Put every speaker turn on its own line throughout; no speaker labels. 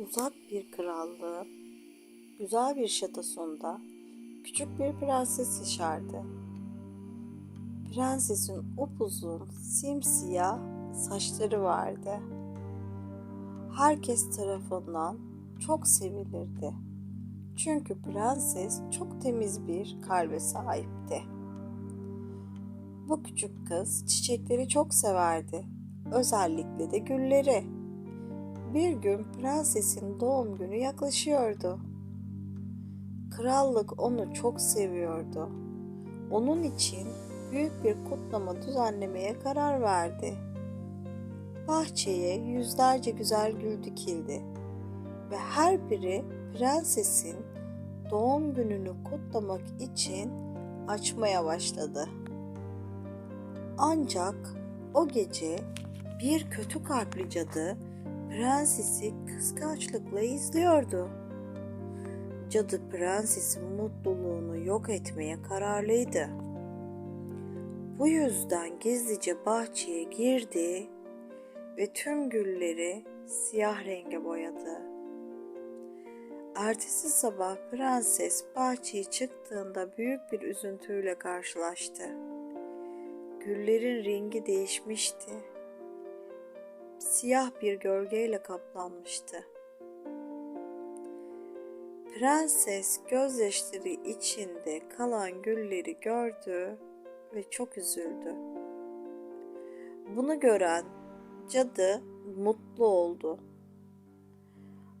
Uzak bir krallığın güzel bir şatosunda küçük bir prenses yaşardı. Prensesin upuzun, simsiyah saçları vardı. Herkes tarafından çok sevilirdi. Çünkü prenses çok temiz bir kalbe sahipti. Bu küçük kız çiçekleri çok severdi. Özellikle de gülleri. Bir gün prensesin doğum günü yaklaşıyordu. Krallık onu çok seviyordu. Onun için büyük bir kutlama düzenlemeye karar verdi. Bahçeye yüzlerce güzel gül dikildi ve her biri prensesin doğum gününü kutlamak için açmaya başladı. Ancak o gece bir kötü kalpli cadı prensesi kıskançlıkla izliyordu. Cadı prensesin mutluluğunu yok etmeye kararlıydı. Bu yüzden gizlice bahçeye girdi ve tüm gülleri siyah renge boyadı. Ertesi sabah prenses bahçeye çıktığında büyük bir üzüntüyle karşılaştı. Güllerin rengi değişmişti. Siyah bir gölgeyle kaplanmıştı. Prenses gözyaşları içinde kalan gülleri gördü ve çok üzüldü. Bunu gören cadı mutlu oldu.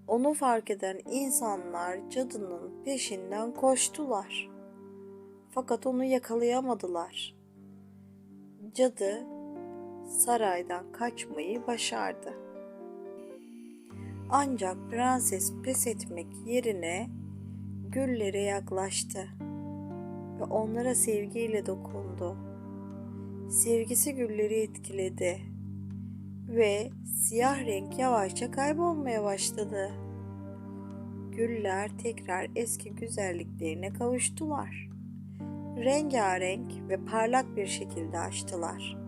Onu fark eden insanlar cadının peşinden koştular. Fakat onu yakalayamadılar. Cadı saraydan kaçmayı başardı. Ancak prenses pes etmek yerine güllere yaklaştı ve onlara sevgiyle dokundu. Sevgisi gülleri etkiledi ve siyah renk yavaşça kaybolmaya başladı. Güller tekrar eski güzelliklerine kavuştular. Rengarenk ve parlak bir şekilde açtılar.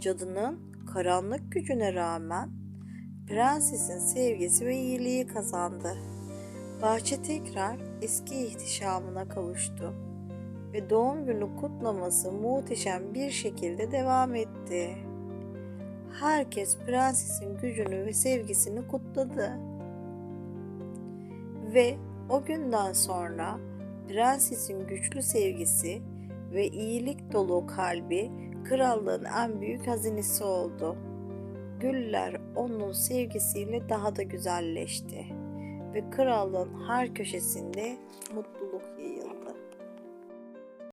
Cadının karanlık gücüne rağmen prensesin sevgisi ve iyiliği kazandı. Bahçe tekrar eski ihtişamına kavuştu ve doğum günü kutlaması muhteşem bir şekilde devam etti. Herkes prensesin gücünü ve sevgisini kutladı. Ve o günden sonra prensesin güçlü sevgisi ve iyilik dolu kalbi krallığın en büyük hazinesi oldu. Güller onun sevgisiyle daha da güzelleşti ve krallığın her köşesinde mutluluk yayıldı.